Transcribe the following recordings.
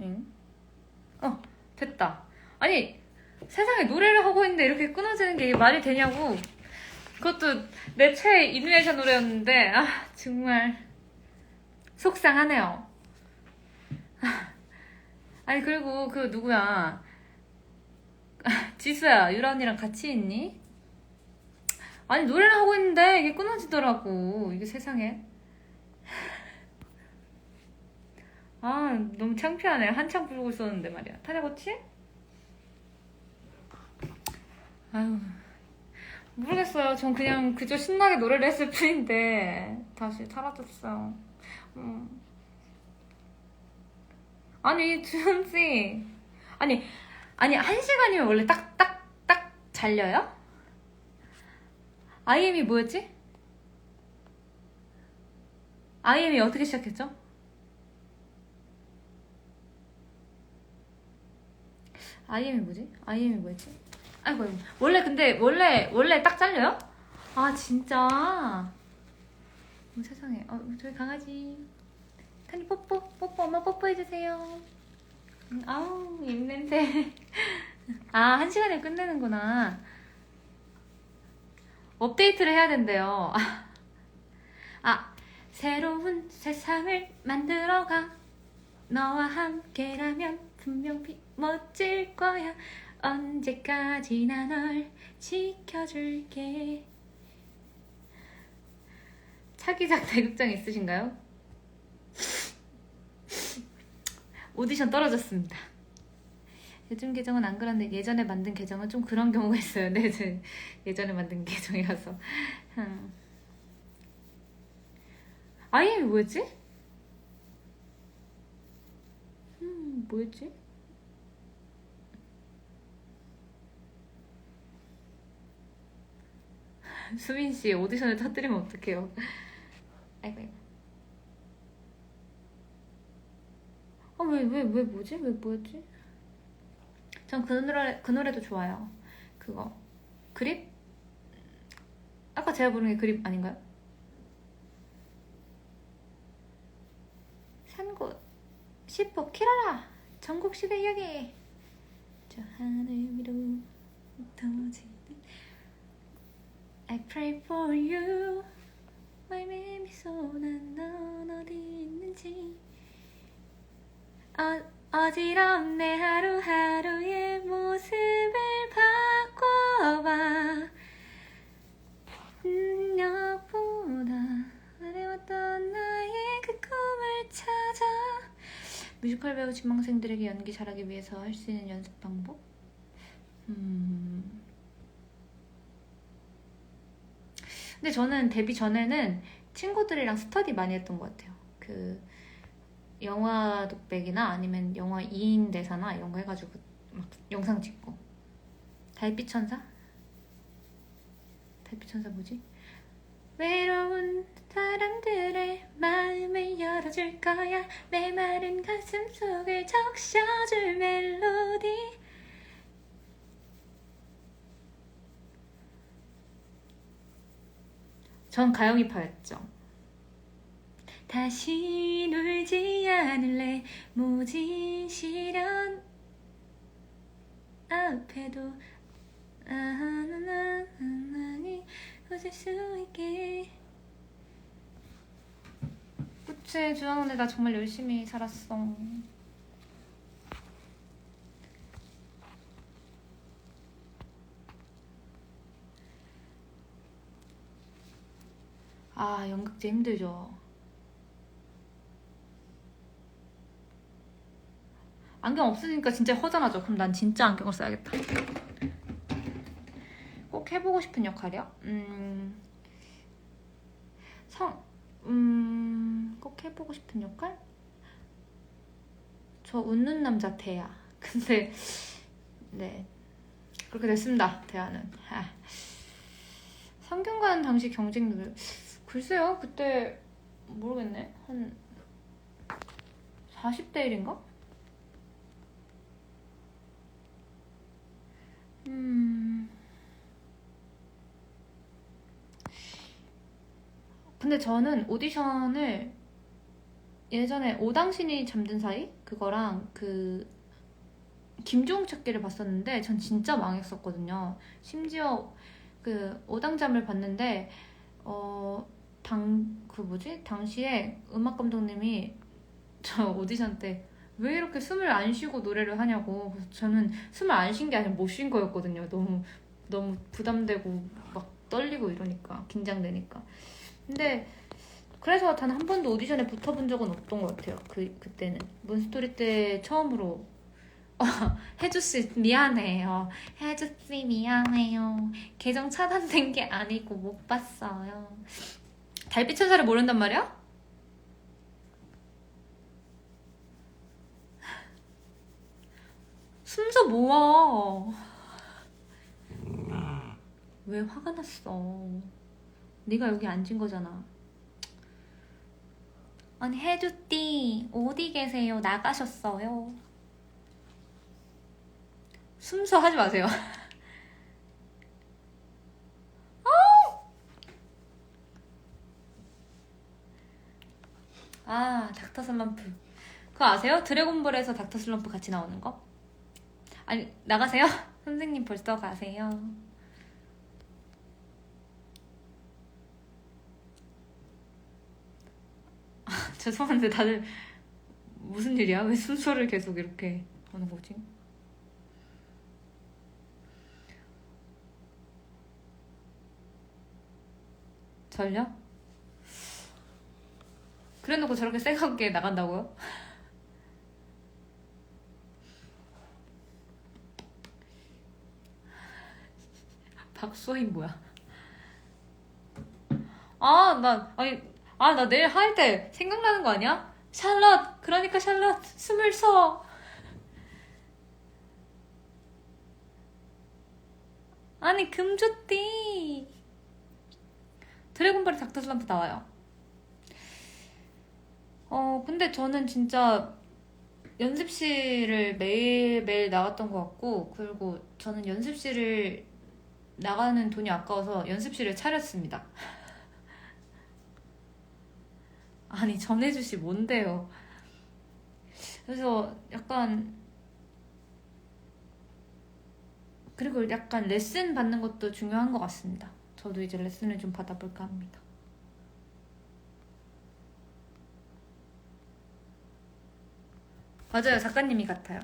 응? 어, 됐다. 아니, 세상에 노래를 하고 있는데 이렇게 끊어지는 게 말이 되냐고. 그것도 내 최애 이누야샤 노래였는데, 아, 정말. 속상하네요. 아, 아니, 그리고 그 누구야. 아, 지수야, 유라 언니랑 같이 있니? 아니, 노래를 하고 있는데 이게 끊어지더라고. 이게 세상에. 아, 너무 창피하네. 한창 부르고 있었는데 말이야. 타자고치? 아유, 모르겠어요. 전 그냥 그저 신나게 노래를 했을 뿐인데 다시 사라졌어. 음. 아니, 주현씨. 아니, 아니, 한 시간이면 원래 딱, 딱, 딱 잘려요? IM이 뭐였지? IM이 어떻게 시작했죠? IM이 뭐지? IM이 뭐였지? 아이고, 아이고. 원래 근데 원래 원래 딱 잘려요? 아 진짜? 어, 세상에. 어, 저희 강아지. 칸이 뽀뽀 뽀뽀 엄마 뽀뽀 해주세요. 음, 아우 입냄새. 아 한 시간에 끝내는구나. 업데이트를 해야 된대요. 아, 아 새로운 세상을 만들어가. 너와 함께라면 분명 비- 멋질 거야. 언제까지나 널 지켜줄게. 차기작 대극장 있으신가요? 오디션 떨어졌습니다. 요즘 계정은 안 그런데 예전에 만든 계정은 좀 그런 경우가 있어요. 네, 제 예전에 만든 계정이라서. 음. 아이엠이 뭐였지? 음, 뭐였지? 수민 씨 오디션을 터뜨리면 어떡해요? 아이고 아이고. 아왜 왜 왜 뭐지? 왜 뭐였지? 전 그 노래 그 노래도 좋아요. 그거 그립? 아까 제가 부른 게 그립 아닌가요? 산곳 10호 키라라 전국 시대 이야기 저 하늘 위로 터지는 I pray for you. My baby 소난 넌 어디 있는지. 어, 내 하루하루의 모습을 바꿔봐. 능력보다 아래왔던 나의 그 꿈을 찾아. 뮤지컬 배우 지망생들에게 연기 잘하기 위해서 할 수 있는 연습 방법? 음... 근데 저는 데뷔 전에는 친구들이랑 스터디 많이 했던 것 같아요. 그 영화 독백이나 아니면 영화 2인 대사나 이런 거 해가지고 막 영상 찍고 달빛 천사? 달빛 천사 뭐지? 외로운 사람들의 마음을 열어줄 거야 내 마른 가슴 속을 적셔줄 멜로디 전 가영이파였죠. 다시 놀지 않을래? 모진 시련 앞에도 아나나나나니 웃을 수 있게. 그치 주한 언니 나 정말 열심히 살았어 아 연극제 힘들죠. 안경 없으니까 진짜 허전하죠. 그럼 난 진짜 안경을 써야겠다. 꼭 해보고 싶은 역할이요? 음... 성... 음... 꼭 해보고 싶은 역할? 저 웃는 남자 대야. 근데 네. 그렇게 됐습니다 대야는. 하. 상경관 당시 경쟁률 글쎄요 그때 모르겠네 한 40대 1인가? 음 근데 저는 오디션을 예전에 오당신이 잠든 사이 그거랑 그 김종 찾기를 봤었는데 전 진짜 망했었거든요. 심지어 그 오당잠을 봤는데 어 당 그 뭐지 당시에 음악 감독님이 저 오디션 때 왜 이렇게 숨을 안 쉬고 노래를 하냐고 그래서 저는 숨을 안 쉰 게 아니라 못 쉰 거였거든요. 너무 너무 부담되고 막 떨리고 이러니까 긴장되니까. 근데 그래서 단 한 번도 오디션에 붙어본 적은 없던 것 같아요. 그 그때는 문스토리 때 처음으로 어, 혜주씨 미안해요. 혜주씨 미안해요. 계정 차단된 게 아니고 못 봤어요. 달빛 천사를 모른단 말이야? 숨서 모아. 왜 화가 났어? 네가 여기 앉은 거잖아. 아니 혜주띠 어디 계세요? 나가셨어요? 숨서 하지 마세요. 아, 닥터 슬럼프. 그거 아세요? 드래곤볼에서 닥터 슬럼프 같이 나오는 거? 아니, 나가세요? 선생님 벌써 가세요. 아, 죄송한데 다들 무슨 일이야? 왜 순서를 계속 이렇게 하는 거지? 절려? 그래놓고 저렇게 생각게 나간다고요? 박소희 뭐야? 아, 나, 아니, 아, 나 내일 할 때 생각나는 거 아니야? 샬럿! 그러니까 샬럿! 숨을 쉬어! 아니, 금주띠! 드래곤볼에 닥터 슬럼프 나와요. 어, 근데 저는 진짜 연습실을 매일매일 나갔던 것 같고, 그리고 저는 연습실을 나가는 돈이 아까워서 연습실을 차렸습니다. 아니, 전해주시 뭔데요? 그래서 약간, 그리고 약간 레슨 받는 것도 중요한 것 같습니다. 저도 이제 레슨을 좀 받아볼까 합니다. 맞아요, 작가님이 같아요.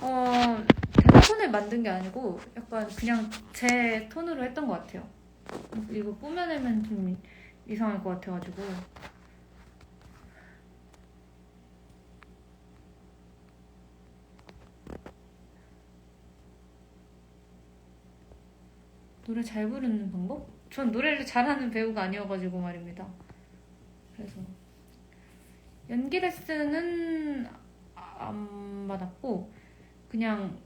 어, 톤을 만든 게 아니고 약간 그냥 제 톤으로 했던 것 같아요. 이거 꾸며내면 좀 이상할 것 같아가지고. 노래 잘 부르는 방법? 전 노래를 잘하는 배우가 아니어가지고 말입니다. 그래서 연기 레슨은 안 받았고 그냥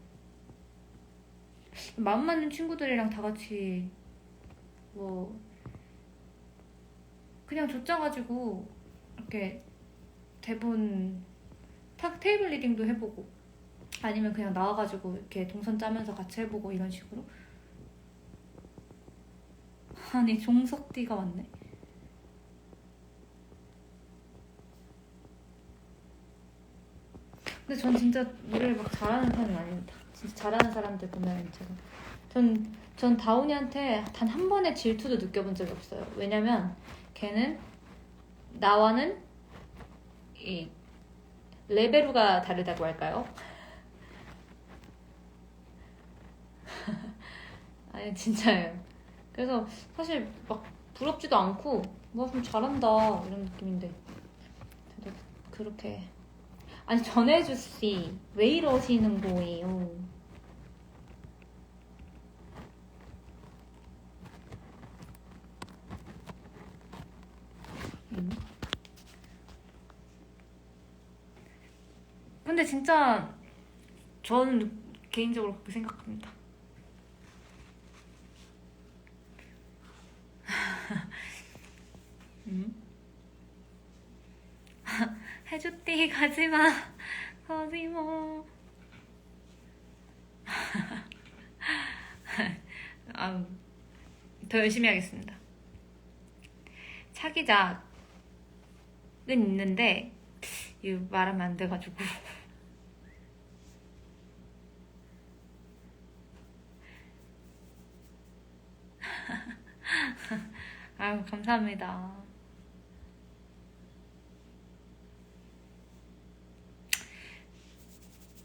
마음 맞는 친구들이랑 다 같이 뭐 그냥 줬짜가지고 이렇게 대본 탁 테이블 리딩도 해보고 아니면 그냥 나와가지고 이렇게 동선 짜면서 같이 해보고 이런 식으로 아니 종석띠가 왔네. 근데 전 진짜 노래를 막 잘하는 사람이 아닙니다. 진짜 잘하는 사람들 보면 제가 전, 전 다운이한테 단 한 번의 질투도 느껴본 적이 없어요. 왜냐면 걔는 나와는 이 레베루가 다르다고 할까요? 아니 진짜예요. 그래서 사실 막 부럽지도 않고 뭐 좀 잘한다 이런 느낌인데 근데 그렇게 아니 전해주씨 왜 이러시는 거예요? 음. 근데 진짜 저는 개인적으로 그렇게 생각합니다. 음? 해주띠 가지마 가지마 아더 열심히 하겠습니다. 차기작은 있는데 이거 말하면 안 돼가지고 아유 감사합니다.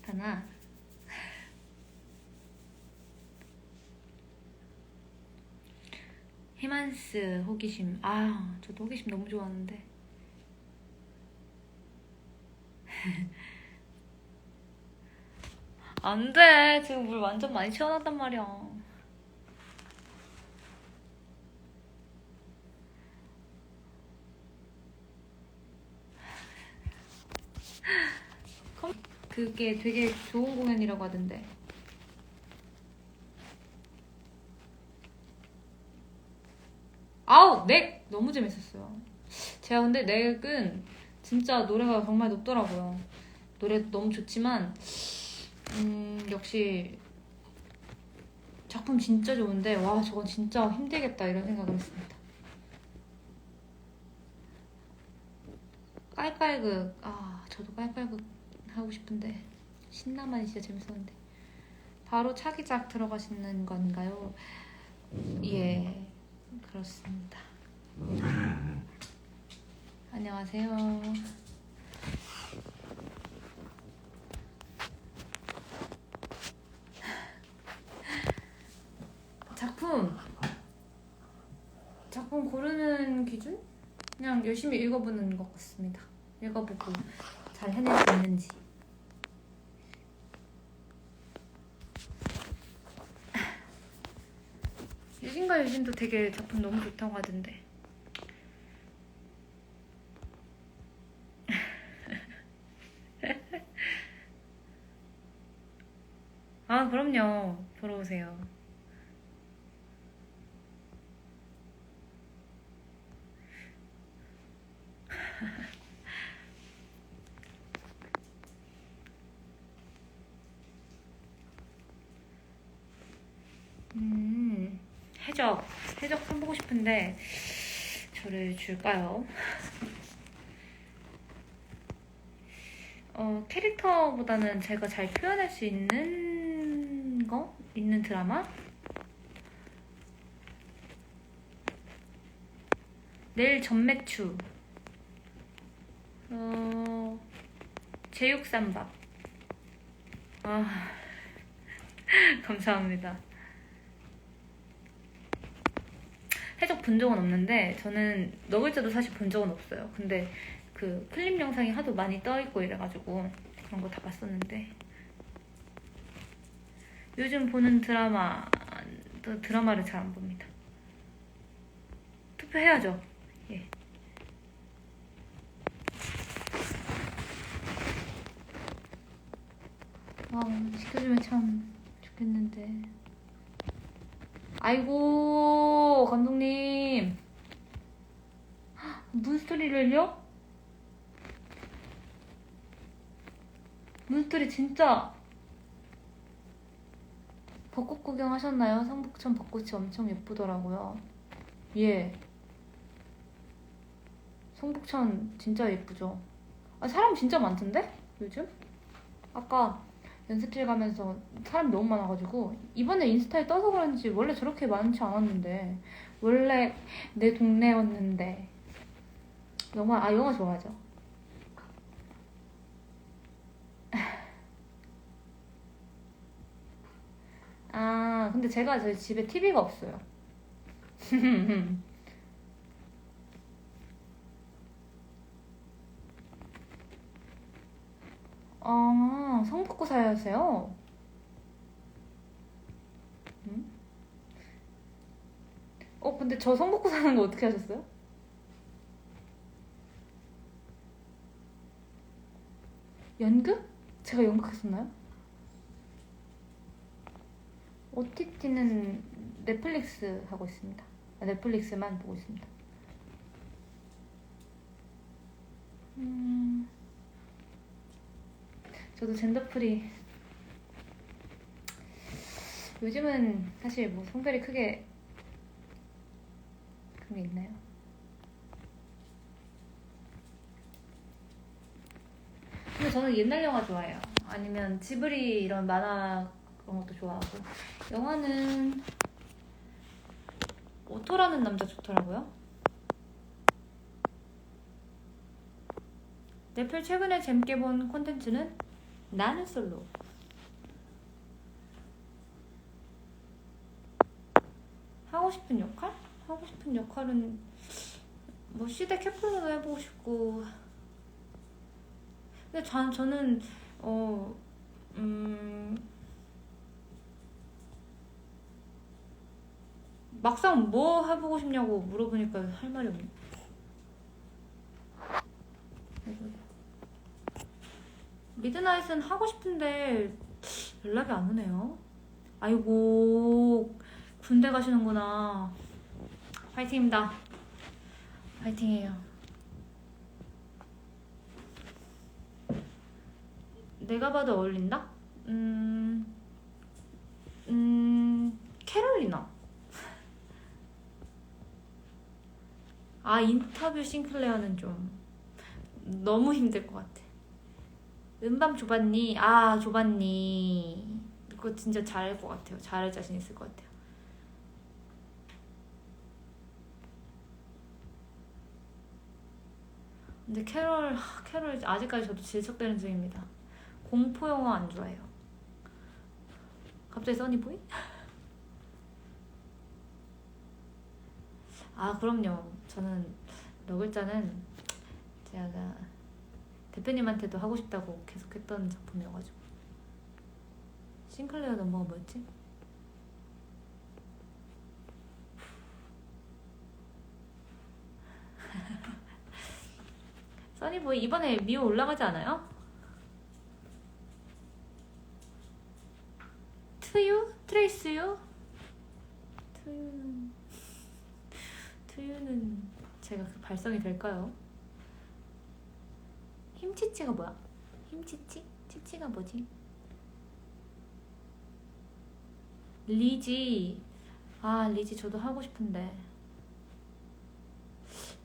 다나. 히만스 호기심. 아 저도 호기심 너무 좋아하는데. 안돼. 지금 물 완전 많이 채워놨단 말이야 그게 되게 좋은 공연이라고 하던데. 아우 넥! 너무 재밌었어요. 제가 근데 넥은 진짜 노래가 정말 높더라고요. 노래 너무 좋지만 음 역시 작품 진짜 좋은데 와 저건 진짜 힘들겠다 이런 생각을 했습니다. 깔깔극. 아 저도 깔깔극 하고 싶은데 신나만이 진짜 재밌었는데 바로 차기작 들어가시는 건가요? 예 그렇습니다 안녕하세요 작품 작품 고르는 기준? 그냥 열심히 읽어보는 것 같습니다. 읽어보고 잘 해낼 수 있는지. 유진과 유진도 되게 작품 너무 좋다고 하던데. 아, 그럼요. 보러 오세요. 음, 해적. 해적 싶은데, 저를 줄까요? 어, 캐릭터보다는 제가 잘 표현할 수 있는 거? 있는 드라마? 내일 전매추. 어, 제육쌈밥. 아, 감사합니다. 해적 본 적은 없는데 저는 너글자도 사실 본 적은 없어요. 근데 그 클립 영상이 하도 많이 떠 있고 이래가지고 그런 거 다 봤었는데 요즘 보는 드라마 또 드라마를 잘 안 봅니다. 투표해야죠. 예. 아 시켜주면 참 좋겠는데. 아이고 감독님 문스토리를요? 문스토리 진짜 벚꽃 구경하셨나요? 성북천 벚꽃이 엄청 예쁘더라고요 예 성북천 진짜 예쁘죠 아, 사람 진짜 많던데? 요즘? 아까 연습실 가면서 사람이 너무 많아가지고 이번에 인스타에 떠서 그런지 원래 저렇게 많지 않았는데 원래 내 동네였는데 영화 아 영화 좋아하죠. 아 근데 제가 저희 집에 TV가 없어요 아 성북구 사세요? 음? 어 근데 저 성북구 사는 거 어떻게 하셨어요? 연극? 제가 연극했었나요? OTT는 넷플릭스 하고 있습니다. 아, 넷플릭스만 보고 있습니다. 음, 저도 젠더프리 요즘은 사실 뭐 성별이 크게 싶은 게 있나요? 근데 저는 옛날 영화 좋아해요. 아니면 지브리 이런 만화 그런 것도 좋아하고 영화는 오토라는 남자 좋더라고요. 넷플 최근에 재밌게 본 콘텐츠는 나는 솔로. 하고 싶은 역할? 하고 싶은 역할은 뭐 시대 캐플러도 해보고 싶고 근데 전, 저는 어 음, 막상 뭐 해보고 싶냐고 물어보니까 할 말이 없네 미드나잇은 하고 싶은데 연락이 안 오네요 아이고 군대 가시는구나. 파이팅입니다. 파이팅해요. 내가 봐도 어울린다? 음, 음, 캐롤리나. 아, 인터뷰 싱클레어는 좀 너무 힘들 것 같아. 은밤 좁았니? 아, 좁았니? 이거 진짜 잘할 것 같아요. 잘할 자신 있을 것 같아요. 근데 캐롤 하, 캐롤 아직까지 저도 질척대는 중입니다. 공포 영화 안 좋아해요. 갑자기 써니보이? 아 그럼요. 저는 너 글자는 제가 대표님한테도 하고 싶다고 계속 했던 작품이어가지고 싱클레어 넘버가 뭐였지? 써니보이 이번에 미호 올라가지 않아요? 투유? 트레이스유? 투유는 투유는 제가 그 발성이 될까요? 힘치치가 뭐야? 힘치치? 치치가 뭐지? 리지 아 리지 저도 하고 싶은데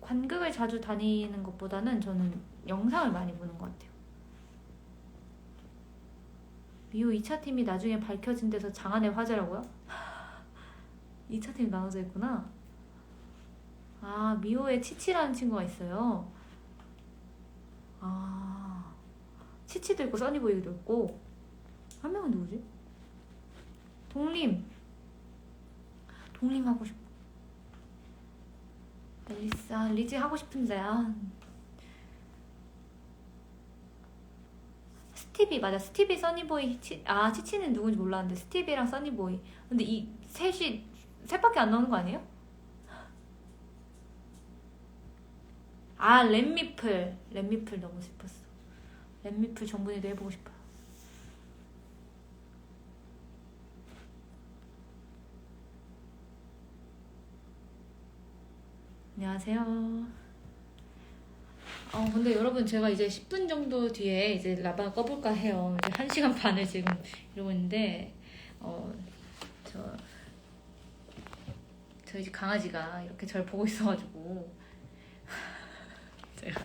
관극을 자주 다니는 것보다는 저는 영상을 많이 보는 것 같아요. 미호 2차 팀이 나중에 밝혀진 데서 장안의 화제라고요? 2차 팀 나눠져 있구나. 아, 미호에 치치라는 친구가 있어요. 아, 치치도 있고 써니보이도 있고. 한 명은 누구지? 동림. 동림 하고 싶어. 아, 리지 하고 싶은데, 아. 스티비, 맞아. 스티비, 써니보이, 치, 아, 치치는 누군지 몰랐는데, 스티비랑 써니보이. 근데 이 셋이, 셋밖에 안 나오는 거 아니에요? 아, 랩미플. 랩미플 너무 싶었어. 랩미플 정분이도 해보고 싶어요. 안녕하세요. 어, 근데 여러분 제가 이제 10분 정도 뒤에 이제 라바 꺼볼까 해요. 이제 1시간 반을 지금 이러고 있는데, 어, 저, 저희 집 강아지가 이렇게 저를 보고 있어가지고, 제가,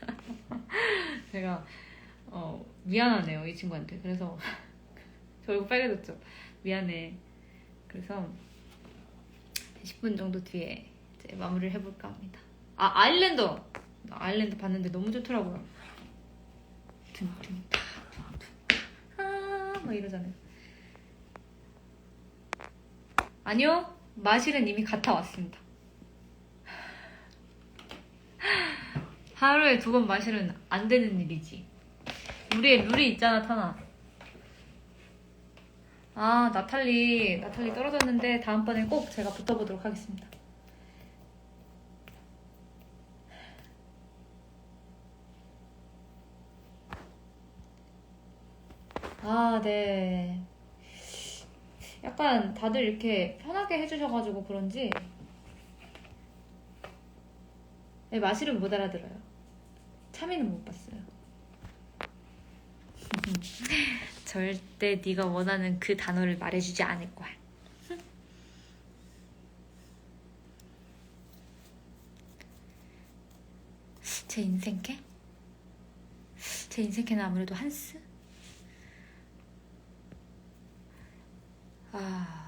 제가, 어, 미안하네요, 이 친구한테. 그래서, 저 얼굴 빨개졌죠? 미안해. 그래서, 10분 정도 뒤에 이제 마무리를 해볼까 합니다. 아, 아일랜더! 나 아일랜드 봤는데 너무 좋더라고요. 둥둥 아, 막 이러잖아요. 아니요, 마실은 이미 갔다 왔습니다. 하루에 두 번 마실은 안 되는 일이지. 우리의 룰이 있잖아, 타나. 아, 나탈리, 나탈리 떨어졌는데 다음번에 꼭 제가 붙어보도록 하겠습니다. 아, 네. 약간 다들 이렇게 편하게 해주셔가지고 그런지 네, 마실은 못 알아들어요. 3위는 못 봤어요. 절대 네가 원하는 그 단어를 말해주지 않을 거야. 제 인생캐? 제 인생캐는 아무래도 한스? 아...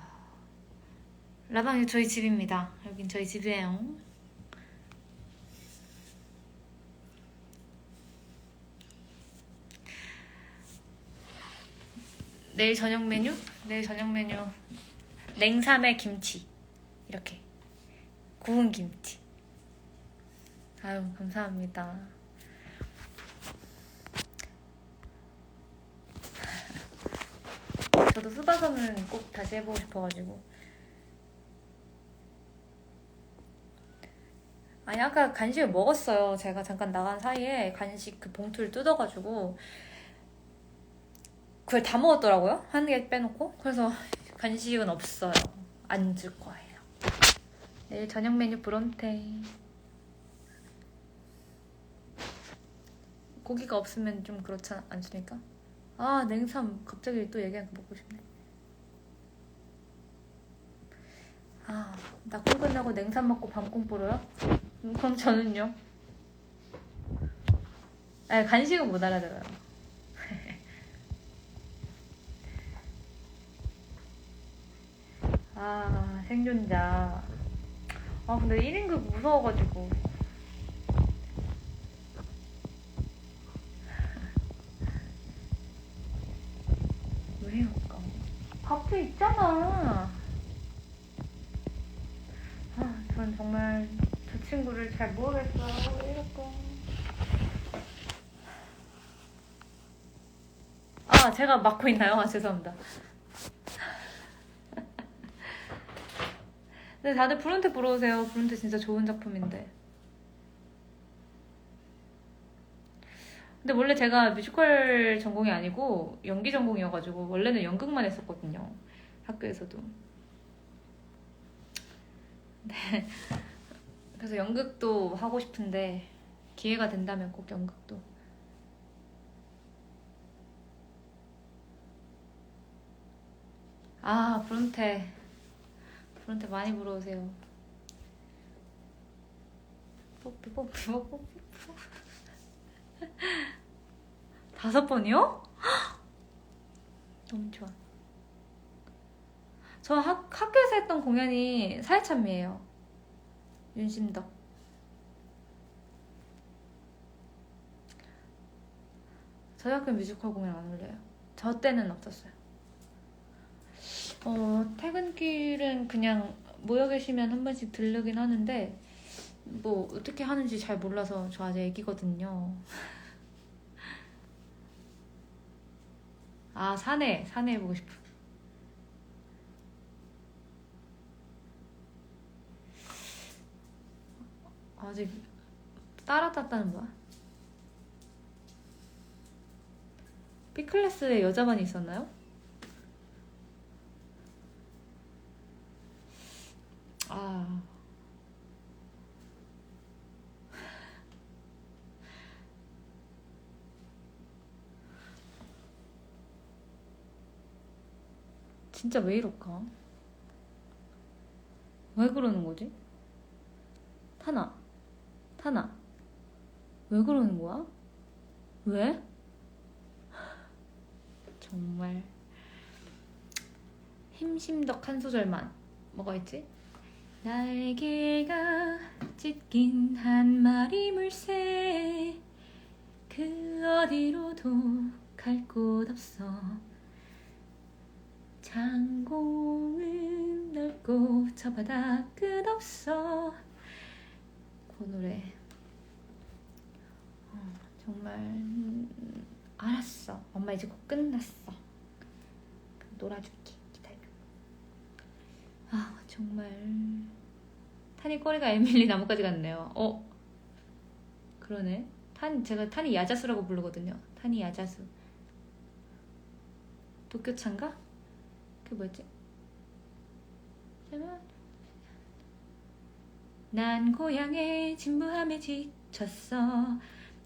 라방이 저희 집입니다. 여긴 저희 집이에요. 내일 저녁 메뉴? 내일 저녁 메뉴. 냉삼에 김치. 이렇게. 구운 김치. 아유 감사합니다. 저도 수다섬은 꼭 다시 해보고 싶어가지고. 아니 아까 간식을 먹었어요. 제가 잠깐 나간 사이에 간식 그 봉투를 뜯어가지고 그걸 다 먹었더라고요. 한 개 빼놓고. 그래서 간식은 없어요. 안 줄 거예요. 내일 저녁 메뉴 브론테. 고기가 없으면 좀 그렇지 않습니까? 아 냉삼. 갑자기 또 얘기하니까 먹고 싶네. 아나 꿀 끝나고 냉삼 먹고 밤꿈 꾸려요? 음, 그럼 저는요? 아 간식은 못 알아들어요 아 생존자. 아 근데 1인극 무서워가지고. 왜 이럴까? 앞에 있잖아. 아, 전 정말 저 친구를 잘 모르겠어요 왜 이럴까? 아 제가 맡고 있나요? 아 죄송합니다 근데 다들 브론테 보러 오세요. 브론테 진짜 좋은 작품인데. 근데 원래 제가 뮤지컬 전공이 아니고 연기 전공이어가지고 원래는 연극만 했었거든요. 학교에서도. 네. 그래서 연극도 하고 싶은데 기회가 된다면 꼭 연극도. 아 브론테. 저한테 많이 물어오세요. 뽀삐 뽀삐 뽀삐 다섯 번이요? 너무 좋아. 저 학, 학교에서 했던 공연이 사회참미예요. 윤심덕. 저희 학교 뮤지컬 공연 안 올려요. 저 때는 없었어요. 어, 퇴근길은 그냥 모여 계시면 한 번씩 들르긴 하는데 뭐 어떻게 하는지 잘 몰라서 저 아직 애기거든요. 아 사내 사내 해보고 싶어. 아직 따라탔다는 거야? B클래스에 여자반이 있었나요? 아. 진짜 왜 이럴까? 왜 그러는 거지? 타나, 타나, 왜 그러는 거야? 왜? 정말 힘심덕 한 소절만 뭐가 있지? 날개가 찢긴 한 마리 물새 그 어디로도 갈 곳 없어 장공은 넓고 저 바다 끝없어. 그 노래. 어, 정말 음, 알았어. 엄마 이제 곧 끝났어. 놀아줄게. 기다려. 아 정말. 탄이 꼬리가 에밀리 나뭇가지 같네요. 어? 그러네. 탄 제가 탄이 야자수라고 부르거든요. 탄이 야자수. 도쿄 차인가? 그? 잠깐만. 난 고향의 진부함에 지쳤어.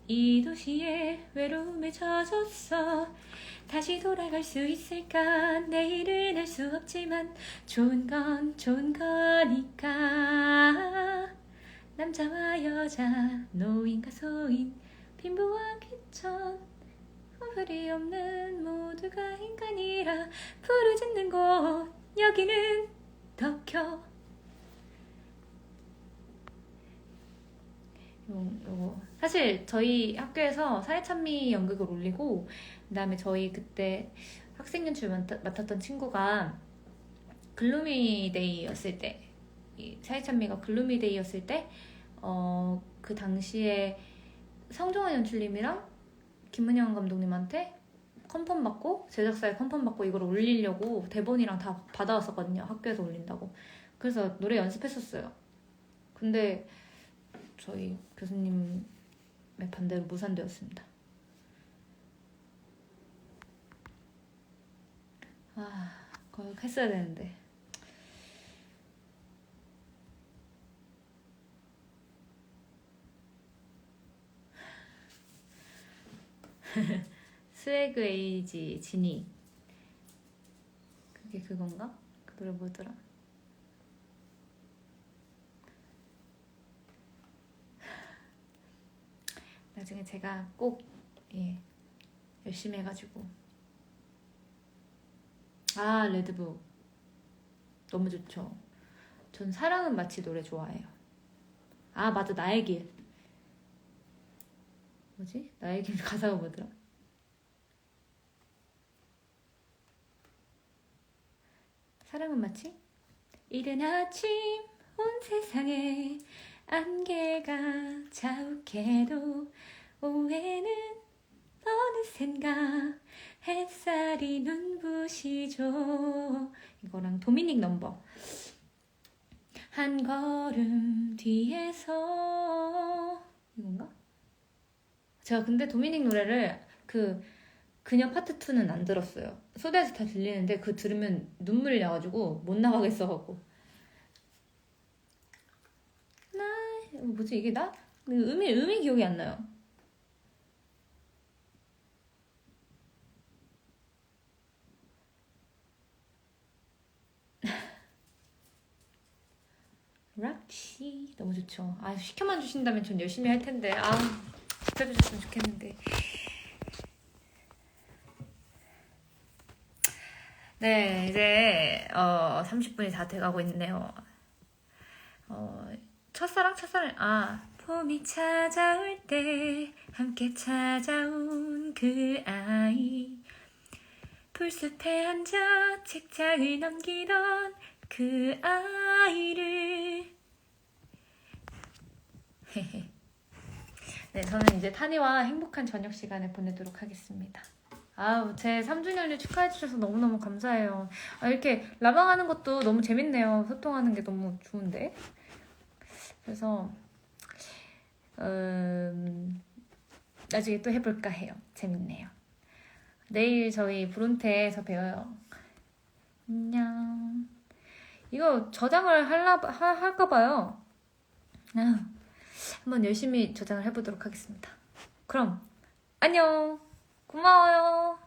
이 도시의 외로움에 젖었어. 다시 돌아갈 수 있을까? 내일은 알 수 없지만 좋은 건 좋은 거니까. 남자와 여자 노인과 소인 빈부와 귀천 허물이 없는 모두가 인간이라 부르짖는 곳 여기는 덕혀. 요, 요거. 사실 저희 학교에서 사회찬미 연극을 올리고 그다음에 저희 그때 학생 연출 맡- 맡았던 친구가 글루미데이였을 때, 이 사회찬미가 글루미데이였을 때, 어, 그 당시에 성종환 연출님이랑 김은영 감독님한테 컨펌 받고 제작사에 컨펌 받고 이걸 올리려고 대본이랑 다 받아왔었거든요. 학교에서 올린다고. 그래서 노래 연습했었어요. 근데 저희 교수님의 반대로 무산되었습니다. 아, 그거 했어야 되는데. 스웨그 에이지 지니 그게 그건가? 그 노래 뭐더라? 나중에 제가 꼭 예, 열심히 해가지고 아 레드북 너무 좋죠. 전 사랑은 마치 노래 좋아해요. 아 맞아 나의 길 뭐지? 길 가사가 뭐더라? 사랑은 마치 이른 아침 온 세상에 안개가 자욱해도 오후에는 어느샌가 햇살이 눈부시죠 이거랑 도미닉 넘버 한 걸음 뒤에서 이건가? 제가 근데 도미닉 노래를 그 그녀 파트 2는 안 들었어요. 소대에서 다 들리는데 그 들으면 눈물이 나가지고 못 나가겠어갖고. 나 뭐지 이게 나? 그 음이 음이 기억이 안 나요. 락시 너무 좋죠. 아 시켜만 주신다면 전 열심히 할 텐데 아 시켜주셨으면 좋겠는데. 네 이제 어 30분이 다 돼가고 있네요. 어 첫사랑 첫사랑 아 봄이 찾아올 때 함께 찾아온 그 아이 풀숲에 앉아 책장을 넘기던 그 아이를 네 저는 이제 타니와 행복한 저녁 시간을 보내도록 하겠습니다. 아우 제 3주년을 축하해 주셔서 너무너무 감사해요. 아, 이렇게 라방하는 것도 너무 재밌네요. 소통하는 게 너무 좋은데. 그래서 음, 나중에 또 해볼까 해요. 재밌네요. 내일 저희 브론테에서 배워요. 안녕. 이거 저장을 할라, 하, 할까봐요. 아, 한번 열심히 저장을 해보도록 하겠습니다. 그럼, 안녕! 고마워요!